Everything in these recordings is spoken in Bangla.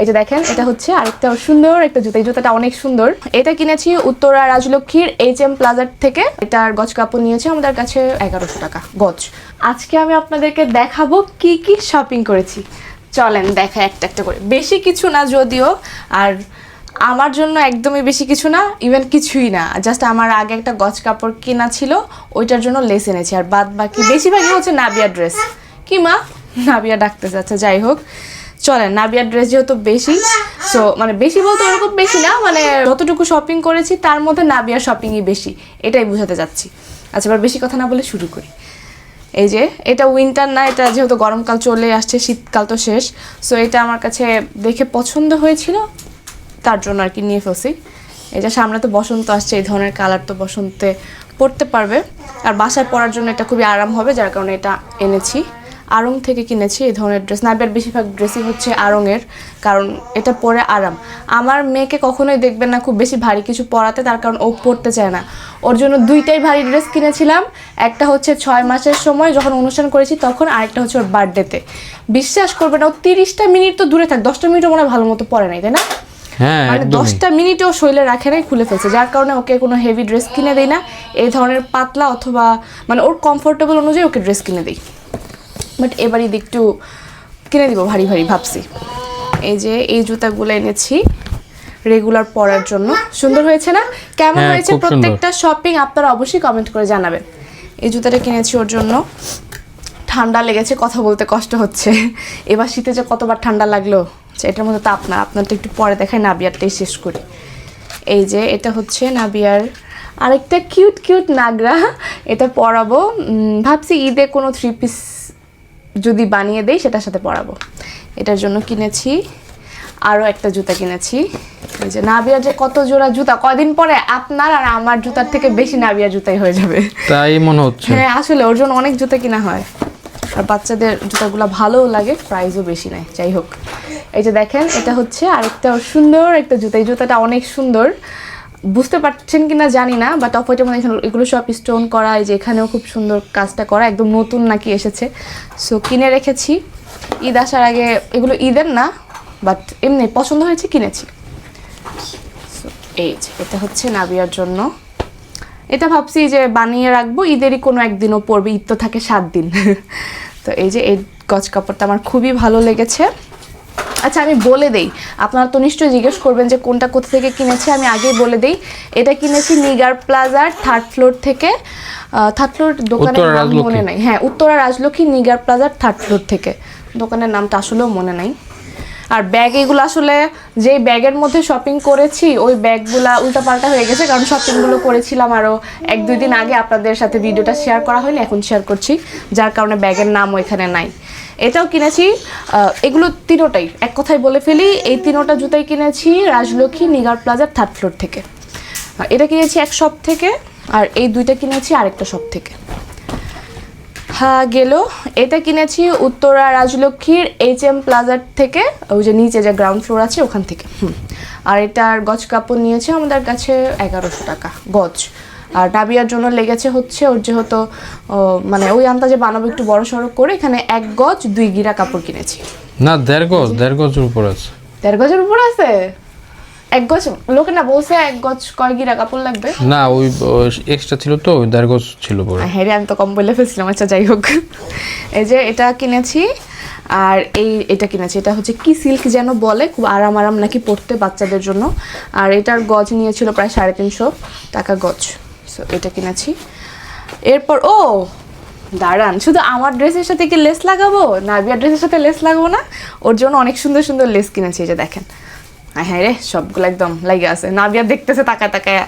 এই যে দেখেন, এটা হচ্ছে আরেকটা সুন্দর একটা জুতা। এই জুতাটা অনেক সুন্দর। এটা কিনেছি উত্তরা রাজলক্ষ্মীর এইচ এম প্লাজার থেকে। এটার গজ কাপড় নিয়েছে আমাদের কাছে এগারোশো টাকা গজ। আজকে আমি আপনাদেরকে দেখাবো কি কি শপিং করেছি। চলেন দেখা একটা একটা করে। বেশি কিছু না যদিও, আর আমার জন্য একদমই বেশি কিছু না ইভেন কিছুই না। জাস্ট আমার আগে একটা গজ কাপড় কেনা ছিল, ওইটার জন্য লেস এনেছি। আর বাদ বাকি, বেশিরভাগই হচ্ছে নাবিয়া ড্রেস কি মা? নাবিয়া ডাকতে যাচ্ছে, যাই হোক। চলেন, নাবিয়ার ড্রেস যেহেতু বেশি সো মানে বেশি বলতে ওরকম বেশি না মানে যতটুকু শপিং করেছি, তার মধ্যে নাবিয়ার শপিংই বেশি, এটাই বোঝাতে যাচ্ছি আচ্ছা এবার বেশি কথা না বলে শুরু করি। এই যে, এটা উইন্টার না, এটা যেহেতু গরমকাল চলে আসছে, শীতকাল তো শেষ সো এটা আমার কাছে দেখে পছন্দ হয়েছিল, তার জন্য আর কি নিয়ে ফেলছি। যে, সামনে তো বসন্ত আসছে, এই ধরনের কালার তো বসন্তে পরতে পারবে, আর বাসায় পরার জন্য এটা খুবই আরাম হবে, যার কারণে এটা এনেছি। আড়ং থেকে কিনেছি এই ধরনের ড্রেস নাবিয়ার বেশিরভাগ ড্রেসই হচ্ছে আড়ংয়ের কারণ এটা পরে আরাম। আমার মেয়েকে কখনোই দেখবেন না খুব বেশি ভারী কিছু পরাতে তার কারণ ও পরতে চায় না। ওর জন্য দুইটাই ভারী ড্রেস কিনেছিলাম। একটা হচ্ছে ছয় মাসের সময় যখন অনুষ্ঠান করেছি তখন আরেকটা হচ্ছে ওর বার্থডেতে বিশ্বাস করবে না ও তিরিশটা মিনিট তো দূরে থাক দশটা মিনিটও মনে হয় ভালো মতো পরে নাই তাই না? হ্যাঁ মানে দশটা মিনিটেও শৈলে রাখে নাই খুলে ফেলছে যার কারণে ওকে কোনো হেভি ড্রেস কিনে দেয় না। এই ধরনের পাতলা অথবা মানে ওর কমফোর্টেবল অনুযায়ী ওকে ড্রেস কিনে দিই। বাট এবার ঈদ একটু কিনে দিব ভারী ভারী ভাবছি। এই যে এই জুতাগুলো এনেছি রেগুলার পরার জন্য। সুন্দর হয়েছে না? কেমন হ্যাঁ, হয়েছে প্রত্যেকটা শপিং আপনারা অবশ্যই কমেন্ট করে জানাবেন। এই জুতাটা কিনেছি ওর জন্য। ঠান্ডা লেগেছে কথা বলতে কষ্ট হচ্ছে। এবার শীতে যে কতবার ঠান্ডা লাগল আচ্ছা, এটার মধ্যে তো আপনার আপনারটা একটু পরে দেখাই নাবিয়ারটাই শেষ করি। এই যে এটা হচ্ছে নাবিয়ার আরেকটা কিউট কিউট নাগরা। এটা পরাবো। ভাবছি ঈদে কোনো থ্রি পিস যদি বানিয়ে দেই সেটার সাথে পরাবো এটার জন্য কিনেছি আরও একটা জুতা কিনেছি। এই যে নাবিয়ার যে কত জোড়া জুতা কদিন পরে আপনার আর আমার জুতার থেকে বেশি নাবিয়া জুতাই হয়ে যাবে। তাই মনে হচ্ছে। হ্যাঁ আসলে ওর জন্য অনেক জুতা কিনা হয়। আর বাচ্চাদের জুতাগুলো ভালোও লাগে প্রাইসও বেশি নেয়। যাই হোক এই যে দেখেন এটা হচ্ছে আরেকটা সুন্দর একটা জুতা। এই জুতাটা অনেক সুন্দর। বুঝতে পারছেন কিনা জানি না বাট অপরটা মানে এখানে এগুলো সব স্টোন করা, এই যে এখানেও খুব সুন্দর কাজটা করা, একদম নতুন নাকি এসেছে। সো কিনে রেখেছি। ঈদ আসার আগে এগুলো ঈদের না বাট এমনি পছন্দ হয়েছে, কিনেছি। এই যে, এটা হচ্ছে নাবিয়ার জন্য। এটা ভাবছি যে বানিয়ে রাখব, ঈদেরই কোনো একদিনও পড়বে, ঈদ তো থাকে সাত দিন। তো এই যে এই গজ কাপড়টা আমার খুবই ভালো লেগেছে। আচ্ছা আমি বলে দেই আপনারা তো নিশ্চয়ই জিজ্ঞেস করবেন যে কোনটা কোথা থেকে কিনেছি আমি আগেই বলে দেই এটা কিনেছি নিগার প্লাজার থার্ড ফ্লোর থেকে থার্ড ফ্লোর দোকানের নাম মনে। নাই। হ্যাঁ উত্তরা রাজলক্ষ্মী নিগার প্লাজার থার্ড ফ্লোর থেকে। দোকানের নামটা আসলেও মনে নাই। আর ব্যাগ এগুলো আসলে যে ব্যাগের মধ্যে শপিং করেছি ওই ব্যাগগুলা উল্টাপাল্টা হয়ে গেছে কারণ শপিংগুলো করেছিলাম আরও এক দুই দিন আগে। আপনাদের সাথে ভিডিওটা শেয়ার করা হয়নি এখন শেয়ার করছি যার কারণে ব্যাগের নাম ওইখানে নাই। এটাও কিনেছি। এগুলো তিনোটাই। এক কথায় বলে ফেলি, এই তিনোটা জুতাই কিনেছি রাজলক্ষ্মী নিগার প্লাজার থার্ড ফ্লোর থেকে। এটা কিনেছি এক শপ থেকে, আর এই দুইটা কিনেছি আরেকটা শপ থেকে। হ্যাঁ গেল। এটা কিনেছি উত্তরা রাজলক্ষ্মীর এইচ এম প্লাজার থেকে, ওই যে নিচে যে গ্রাউন্ড ফ্লোর আছে ওখান থেকে। হুম। আর এটার গজ কাপড় নিয়েছে আমাদের কাছে এগারোশো টাকা, গজ। আর ডাবিয়ার জন্য লেগেছে হচ্ছে ওর যেহেতু মানে ওই আন্দাজে বানাবো একটু বড় সড়ো করে এখানে এক গজ দুই গিরা কাপড় কিনেছি। না দেড় গজ দেড় গজের উপর আছে। দেড় গজের উপর আছে? এক গজ লোকে না বলছে এক গজ কয় গিরা কাপড় লাগবে? না ওই এক্সট্রা ছিল তো দেড় গজ ছিল পরে। হ্যাঁ রে আমি তো কম বলে ফেলছিলাম আচ্ছা যাই হোক। এই যে এটা কিনেছি আর এই এটা কিনেছি এটা হচ্ছে কি সিল্ক যেন বলে খুব আরাম আরাম নাকি পরতে বাচ্চাদের জন্য। আর এটার গজ নিয়েছিল প্রায় সাড়ে তিনশো টাকা গজ। সো এটা কিনেছি। এরপর, ও, দাঁড়ান, শুধু আমার ড্রেসের সাথে কি লেস লাগাবো? নাবিয়ার ড্রেসের সাথে লেস লাগাবো না? ওর জন্য অনেক সুন্দর সুন্দর লেস কিনেছি, এই যে দেখেন। হ্যাঁ রে, সবগুলো একদম লাগে আছে। নাবিয়া দেখতেছে তাকায় তাকায়।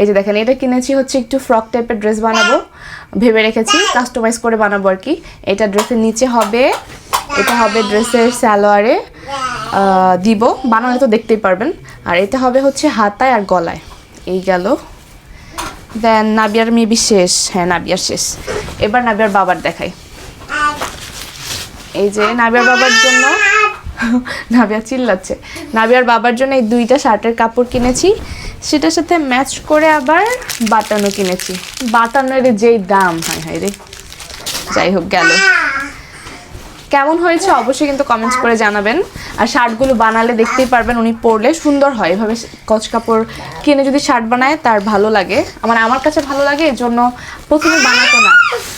এই যে দেখেন, এটা কিনেছি হচ্ছে একটু ফ্রক টাইপের ড্রেস বানাবো। ভেবে রেখেছি, কাস্টমাইজ করে বানাবো আর কি। এটা ড্রেসের নিচে হবে। এটা হবে ড্রেসের স্যালোয়ারে দিব। বানালে তো দেখতেই পারবেন। আর এটা হবে হচ্ছে হাতায় আর গলায়। এই গেল। দেন নাবিয়ার মেবি শেষ। হ্যাঁ নাবিয়ার শেষ। এবার নাবিয়ার বাবার দেখাই। এই যে নাবিয়ার বাবার জন্য নাবিয়া চিল্লাচ্ছে। নাবিয়ার বাবার জন্য এই দুইটা শার্টের কাপড় কিনেছি। সেটার সাথে ম্যাচ করে আবার বাটানো কিনেছি। বাটানোর যেই দাম, হয় হায় রে। যাই হোক, গেল। কেমন হয়েছে অবশ্যই কিন্তু কমেন্টস করে জানাবেন। আর শার্টগুলো বানালে দেখতেই পারবেন উনি পরলে সুন্দর হয়। এভাবে কচ কাপড় কিনে যদি শার্ট বানায়, তার ভালো লাগে। আমার আমার কাছে ভালো লাগে, এর জন্য প্রথমে বানাতো না।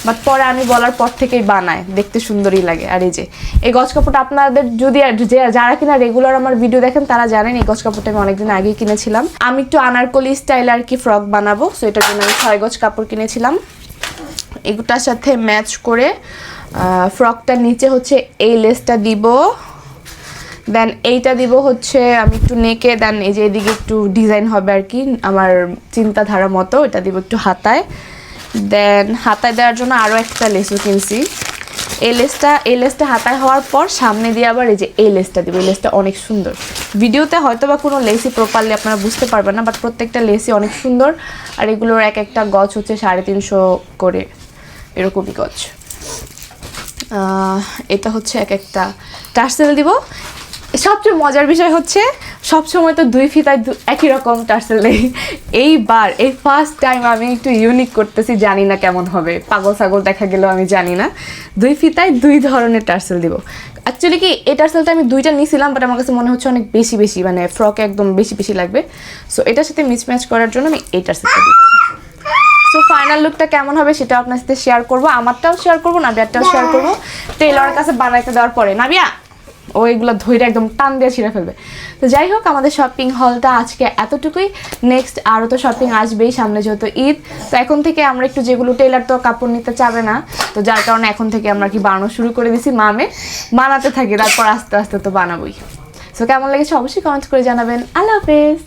বাট পরে আমি বলার পর থেকেই বানায়। দেখতে সুন্দরই লাগে। আর এই যে, এই গজ কাপড়টা আপনাদের যদি যারা কিনা রেগুলার আমার ভিডিও দেখেন, তারা জানেন এই গজ কাপড়টা আমি অনেকদিন আগেই কিনেছিলাম। আমি একটু আনারকলি স্টাইল আর কি ফ্রক বানাবো। সো এটার জন্য আমি ছয় গজ কাপড় কিনেছিলাম। এগুলোটার সাথে ম্যাচ করে ফ্রকটার নিচে হচ্ছে এই লেসটা দিব। দেন এইটা দিব হচ্ছে আমি একটু নেকে দেন এই যে এদিকে একটু ডিজাইন হবে আর কি, আমার চিন্তাধারা মতো এটা দিব একটু হাতায়। দেন হাতায় দেওয়ার জন্য আরও একটা লেসও কিনছি। এই লেসটা এই লেসটা হাতায় হওয়ার পর সামনে দিয়ে আবার এই যে এই লেসটা দিব, এই লেসটা অনেক সুন্দর। ভিডিওতে হয়তো বা কোনো লেসই প্রপারলি আপনারা বুঝতে পারবেন না বাট প্রত্যেকটা লেসই অনেক সুন্দর। আর এগুলোর এক একটা গছ হচ্ছে সাড়ে তিনশো করে, এরকমই গছ এটা হচ্ছে এক একটা টার্সেল দিব। সবচেয়ে মজার বিষয় হচ্ছে, সবসময় তো দুই ফিতায় একই রকম টার্সেল নেই। এইবার, এই ফার্স্ট টাইম আমি একটু ইউনিক করতেছি, জানি না কেমন হবে। পাগল ছাগল দেখা গেলেও আমি জানি না। দুই ফিতায় দুই ধরনের টার্সেল দিব। অ্যাকচুয়ালি কি, এই টার্সেলটা আমি দুইটা নিয়েছিলাম বাট আমার কাছে মনে হচ্ছে অনেক বেশি বেশি মানে ফ্রকে একদম বেশি বেশি লাগবে। সো এটার সাথে মিসম্যাচ করার জন্য আমি এই টার্সেলটা দিচ্ছি। সো ফাইনাল লুকটা কেমন হবে সেটা আপনার সাথে শেয়ার করব। আমারটাও শেয়ার করব নাবিয়ারটাও শেয়ার করব। টেলরের কাছে বানাইতে দেওয়ার পরে। নাবিয়া ও এগুলো ধৈর্য একদম টান দিয়ে ছিঁড়ে ফেলবে। তো যাই হোক আমাদের শপিং হলটা আজকে এতটুকুই। নেক্সট আরও তো শপিং আসবেই সামনে যেহেতু ঈদ। তো এখন থেকে আমরা একটু যেগুলো টেলার তো কাপড় নিতে চাবে না তো যার কারণে এখন থেকে আমরা কি বানানো শুরু করে দিছি মামে। বানাতে থাকি তারপর আস্তে আস্তে তো বানাবোই। সো কেমন লেগেছে অবশ্যই কমেন্ট করে জানাবেন। আল্লাহ হাফেজ।